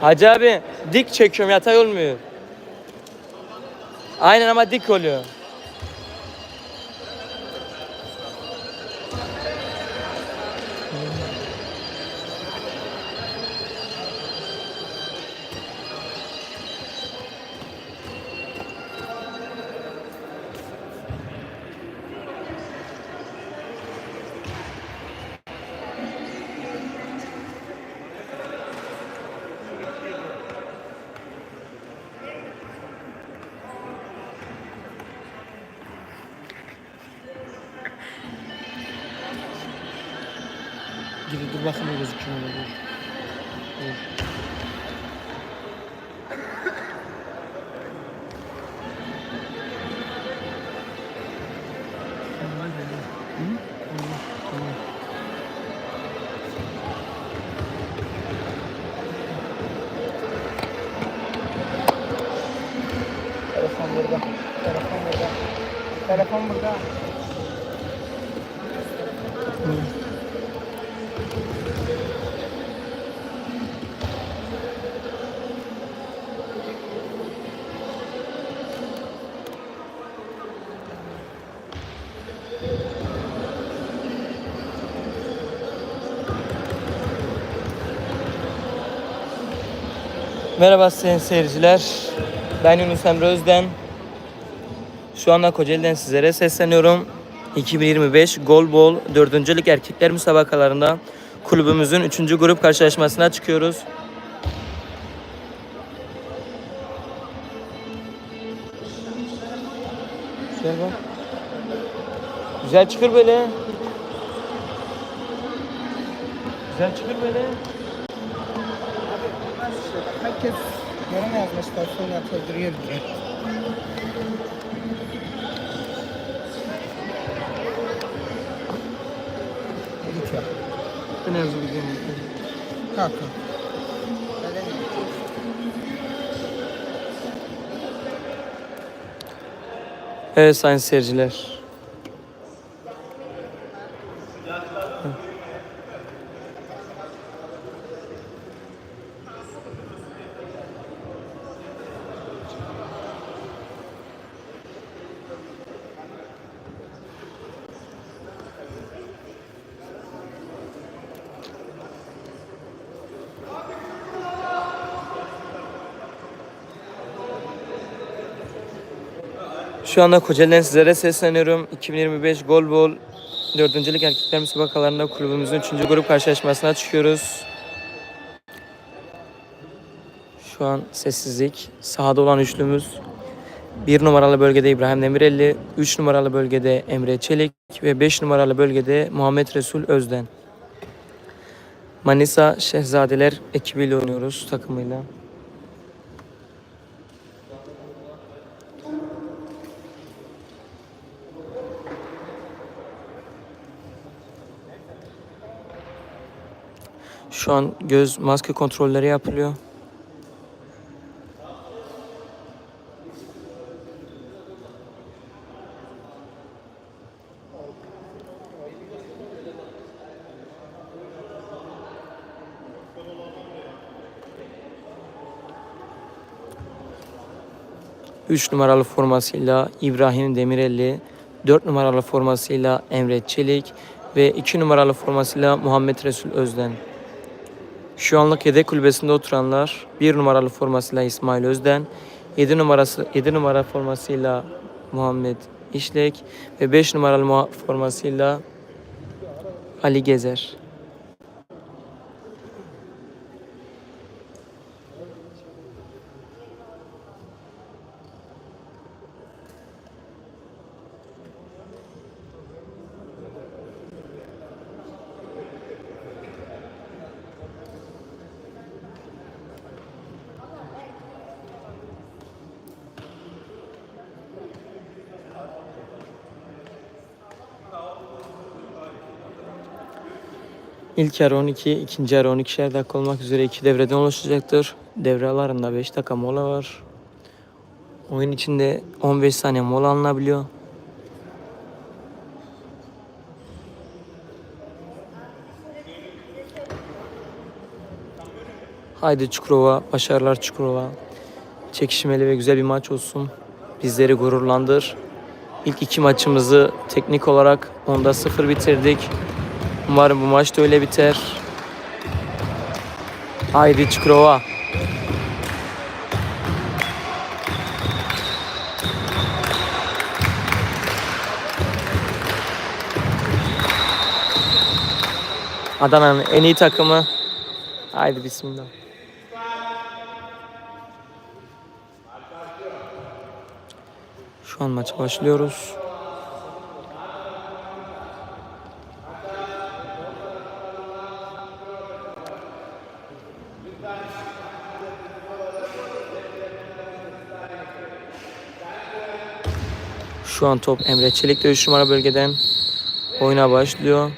Hacı abi dik çekiyorum yatay olmuyor. Aynen ama dik oluyor. Bakayım gözüküyor. Dur. Telefon burada. Telefon burada. Telefon burada. Merhaba sayın seyirciler. Ben Yunus Emre Özden. Şu anda Kocaeli'den sizlere sesleniyorum. 2025 Golbol 4. Lig Erkekler müsabakalarında kulübümüzün 3. grup karşılaşmasına çıkıyoruz. Güzel bak. Çıkır böyle. Güzel çıkır böyle. Herkes yorum yazmışlar. Son yapıldırıyor diye. Ben gidiyorum. Kalk kalk. Evet sayın seyirciler. Şu anda Kocaeli'den sizlere sesleniyorum. 2025 Golbol 4. Lig Erkekler Müsabakalarında kulübümüzün 3. grup karşılaşmasına çıkıyoruz. Şu an sessizlik. Sahada olan üçlümüz 1 numaralı bölgede İbrahim Demirelli, 3 numaralı bölgede Emre Çelik ve 5 numaralı bölgede Muhammed Resul Özden. Manisa Şehzadeler ekibiyle oynuyoruz takımıyla. Şu an göz maske kontrolleri yapılıyor. Üç numaralı formasıyla İbrahim Demirelli, dört numaralı formasıyla Emre Çelik ve iki numaralı formasıyla Muhammed Resul Özden. Şu anlık yedek kulübesinde oturanlar 1 numaralı formasıyla İsmail Özden, 7 numarası 7 numara formasıyla Muhammed İşlek ve 5 numaralı formasıyla Ali Gezer. İlk yarı 12, ikinci yarı 12'şer dakika olmak üzere iki devreden oluşacaktır. Devre aralarında 5 dakika mola var. Oyun içinde 15 saniye mola alınabiliyor. Haydi Çukurova, başarılar Çukurova. Çekişmeli ve güzel bir maç olsun. Bizleri gururlandır. İlk iki maçımızı teknik olarak onda sıfır bitirdik. Umarım bu maç da öyle biter. Haydi Çukurova. Adana'nın en iyi takımı. Haydi bismillah. Şu an maça başlıyoruz. Şu an top Emre Çelik'te 3 numara bölgeden oyuna başlıyor.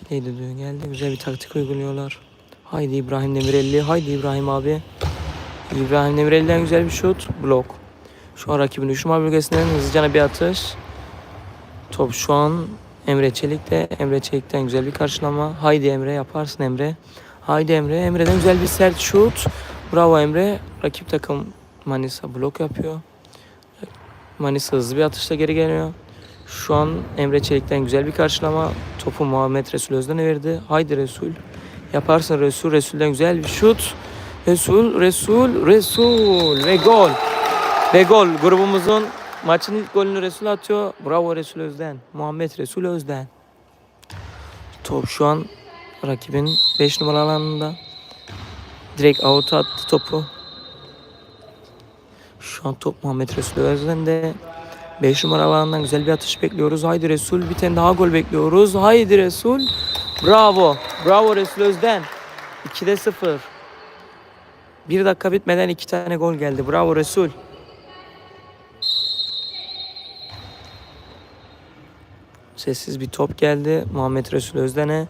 Bileydi diyor geldi. Güzel bir taktik uyguluyorlar. Haydi İbrahim Demirelli. Haydi İbrahim abi. İbrahim Demirelli'den güzel bir şut. Blok. Şu an rakibin 3 numara bölgesinden hızlıca bir atış. Top şu an Emre Çelik'te. Emre Çelik'ten güzel bir karşılama. Haydi Emre yaparsın Emre. Haydi Emre. Emre'den güzel bir sert şut. Bravo Emre. Rakip takım Manisa blok yapıyor. Manisa hızlı bir atışla geri geliyor. Şu an Emre Çelik'ten güzel bir karşılama. Topu Muhammed Resul Özden'e verdi. Haydi Resul. Yaparsın Resul. Resul'den güzel bir şut. Resul, Resul, Resul ve gol. Ve gol. Grubumuzun maçın ilk golünü Resul atıyor. Bravo Resul Özden. Muhammed Resul Özden. Top şu an rakibin 5 numara alanında. Direkt out attı topu. Şu an top Muhammed Resul Özden'de. 5 numara alanından güzel bir atış bekliyoruz. Haydi Resul. Bir tane daha gol bekliyoruz. Haydi Resul. Bravo. Bravo Resul Özden. 2'de 0. Bir dakika bitmeden iki tane gol geldi. Bravo Resul. Sessiz bir top geldi. Muhammed Resul Özden'e.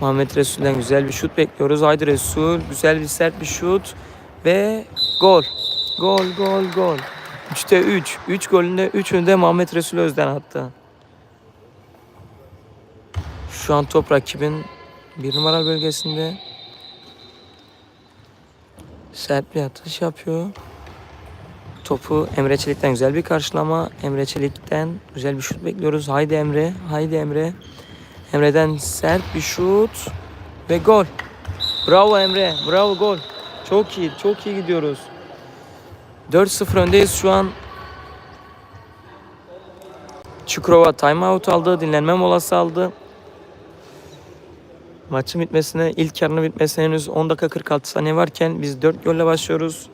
Muhammed Resul'den güzel bir şut bekliyoruz. Haydi Resul. Güzel bir sert bir şut. Ve gol. Gol, gol, gol. 3'te 3. 3 golünde 3'ünü de Muhammed Resul Özden attı. Şu an top rakibin bir numara bölgesinde. Sert bir atış yapıyor. Topu Emre Çelik'ten güzel bir karşılama. Emre Çelik'ten güzel bir şut bekliyoruz. Haydi Emre, haydi Emre. Emre'den sert bir şut ve gol. Bravo Emre, bravo gol. Çok iyi, çok iyi gidiyoruz. 4-0 öndeyiz şu an. Çukurova timeout aldı, dinlenme molası aldı. Maçın bitmesine, ilk yarının bitmesine henüz 10 dakika 46 saniye varken biz 4 golle başlıyoruz.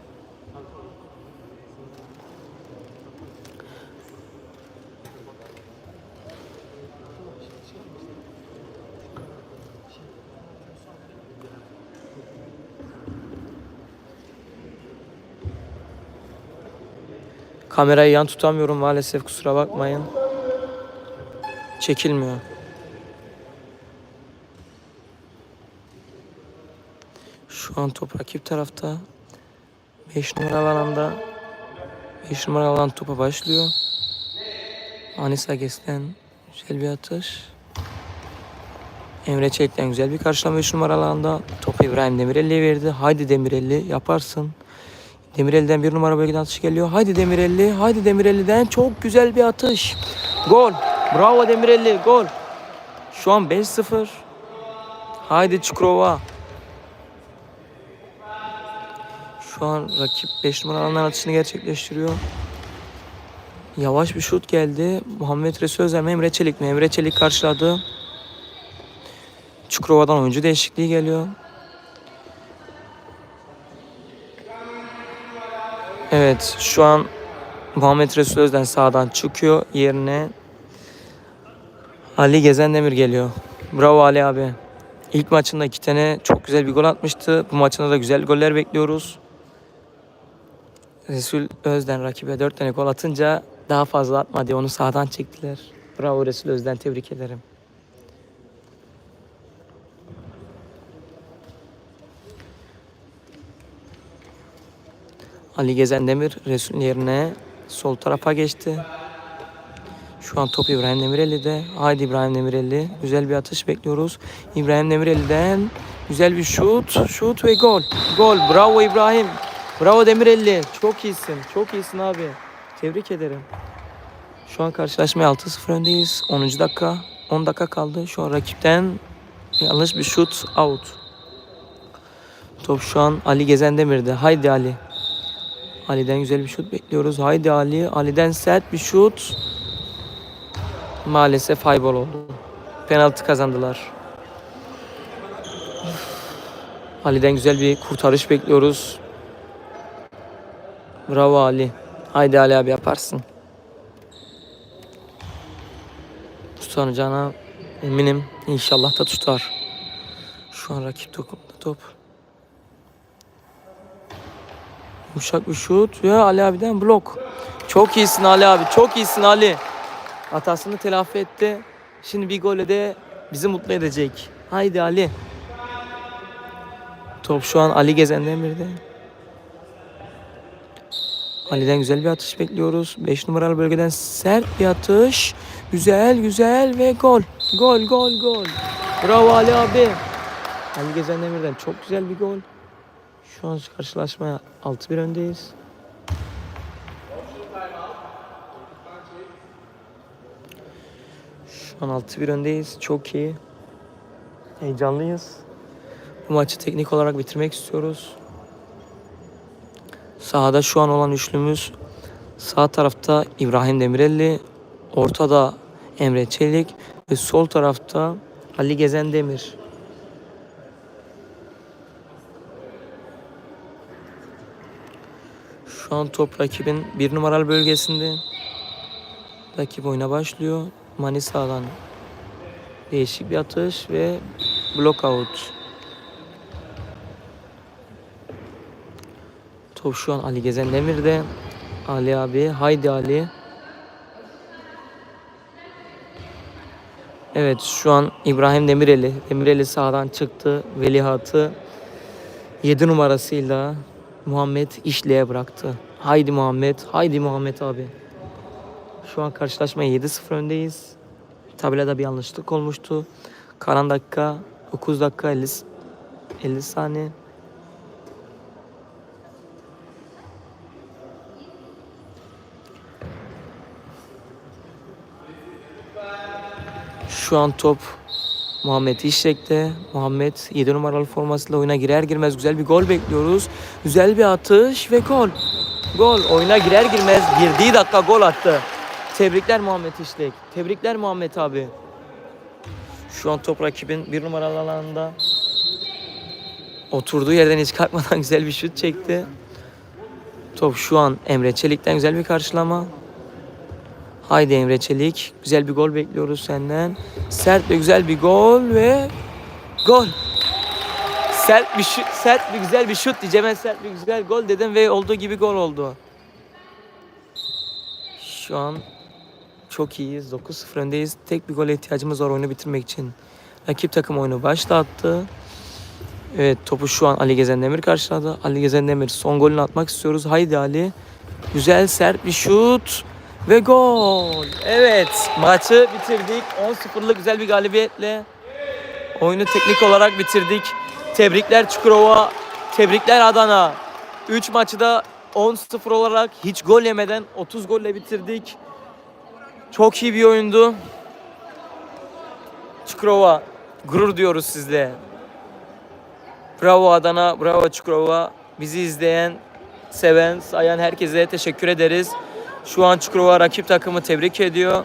Kamerayı yan tutamıyorum maalesef kusura bakmayın. Çekilmiyor. Şu an top rakip tarafta. 5 numaralı alanda. 5 numaralı alan topa başlıyor. Anis Ages'ten güzel bir atış. Emre Çelik'ten güzel bir karşılama 3 numaralı alanda. Topu İbrahim Demirelli'ye verdi. Haydi Demirelli yaparsın. Demirelli'den bir numara bölgeden atış geliyor. Haydi Demirelli. Haydi Demirelli'den çok güzel bir atış. Gol. Bravo Demirelli. Gol. Şu an 5-0. Haydi Çukurova. Şu an rakip 5 numara alandan atışını gerçekleştiriyor. Yavaş bir şut geldi. Muhammed Resul mi Emre Çelik mi? Emre Çelik karşıladı. Çukurova'dan oyuncu değişikliği geliyor. Evet şu an Muhammed Resul Özden sağdan çıkıyor yerine Ali Gezendemir geliyor. Bravo Ali abi. İlk maçında iki tane çok güzel bir gol atmıştı. Bu maçında da güzel goller bekliyoruz. Resul Özden rakibe dört tane gol atınca daha fazla atma diye onu sağdan çektiler. Bravo Resul Özden tebrik ederim. Ali Gezen Demir Resul'ün yerine sol tarafa geçti. Şu an top İbrahim Demirelli'de. Haydi İbrahim Demirelli. Güzel bir atış bekliyoruz. İbrahim Demirelli'den Güzel bir şut. Şut ve gol. Gol. Bravo İbrahim. Bravo Demirelli. Çok iyisin. Çok iyisin abi. Tebrik ederim. Şu an karşılaşmaya 6-0 öndeyiz. 10. dakika. 10 dakika kaldı. Şu an rakipten yanlış bir şut out. Top şu an Ali Gezen Demir'de. Haydi Ali. Ali'den güzel bir şut bekliyoruz. Haydi Ali. Ali'den sert bir şut. Maalesef highball oldu. Penaltı kazandılar. Ali'den güzel bir kurtarış bekliyoruz. Bravo Ali. Haydi Ali abi yaparsın. Tutanacağına eminim. İnşallah da tutar. Şu an rakip takımda top. Yumuşak bir şut ve Ali abiden blok. Çok iyisin Ali abi. Çok iyisin Ali. Hatasını telafi etti. Şimdi bir golle de bizi mutlu edecek. Haydi Ali. Top şu an Ali Gezen'den birde. Ali'den güzel bir atış bekliyoruz. 5 numaralı bölgeden sert bir atış. Güzel güzel ve gol. Gol gol gol. Bravo Ali abi. Ali Gezen Demir'den çok güzel bir gol. Şu an karşılaşmaya 6-1 öndeyiz. Şu an 6-1 öndeyiz. Çok iyi. Heyecanlıyız. Bu maçı teknik olarak bitirmek istiyoruz. Sahada şu an olan üçlümüz sağ tarafta İbrahim Demirelli, ortada Emre Çelik ve sol tarafta Ali Gezen Demir. Şu an top rakibin bir numaralı bölgesinde. Rakip oyuna başlıyor. Manisa'dan değişik bir atış ve block out. Top şu an Ali Gezen Demir'de. Ali abi. Haydi Ali. Evet şu an İbrahim Demireli. Demireli sağdan çıktı. Velihat'ı 7 numarasıyla Muhammed işleye bıraktı. Haydi Muhammed. Haydi Muhammed abi. Şu an karşılaşmaya 7-0 öndeyiz. Tabelada bir yanlışlık olmuştu. Kalan dakika 9 dakika 50, 50 saniye. Şu an top Muhammed İşrek'te. Muhammed 7 numaralı formasıyla oyuna girer girmez güzel bir gol bekliyoruz. Güzel bir atış ve gol. Gol. Oyuna girer girmez girdiği dakika gol attı. Tebrikler Muhammed İşlek. Tebrikler Muhammed abi. Şu an top rakibin bir numaralı alanında. Oturduğu yerden hiç kalkmadan güzel bir şut çekti. Top şu an Emre Çelik'ten güzel bir karşılama. Haydi Emre Çelik. Güzel bir gol bekliyoruz senden. Sert ve güzel bir gol ve gol. Sert bir şut, sert bir güzel bir şut diyeceğim. Ben sert bir güzel gol dedim ve olduğu gibi gol oldu. Şu an çok iyiyiz. 9-0 öndeyiz. Tek bir gole ihtiyacımız var oyunu bitirmek için. Rakip takım oyunu başlattı. Evet topu şu an Ali Gezen Demir karşıladı. Ali Gezen Demir son golünü atmak istiyoruz. Haydi Ali. Güzel sert bir şut. Ve gol. Evet maçı bitirdik. 10-0'lık güzel bir galibiyetle. Oyunu teknik olarak bitirdik. Tebrikler Çukurova. Tebrikler Adana. 3 maçı da 10-0 olarak hiç gol yemeden 30 golle bitirdik. Çok iyi bir oyundu. Çukurova gurur diyoruz sizle. Bravo Adana, bravo Çukurova. Bizi izleyen, seven, sayan herkese teşekkür ederiz. Şu an Çukurova rakip takımı tebrik ediyor.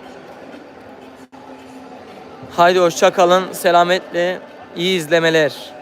Haydi hoşça kalın. Selametle. iyi izlemeler.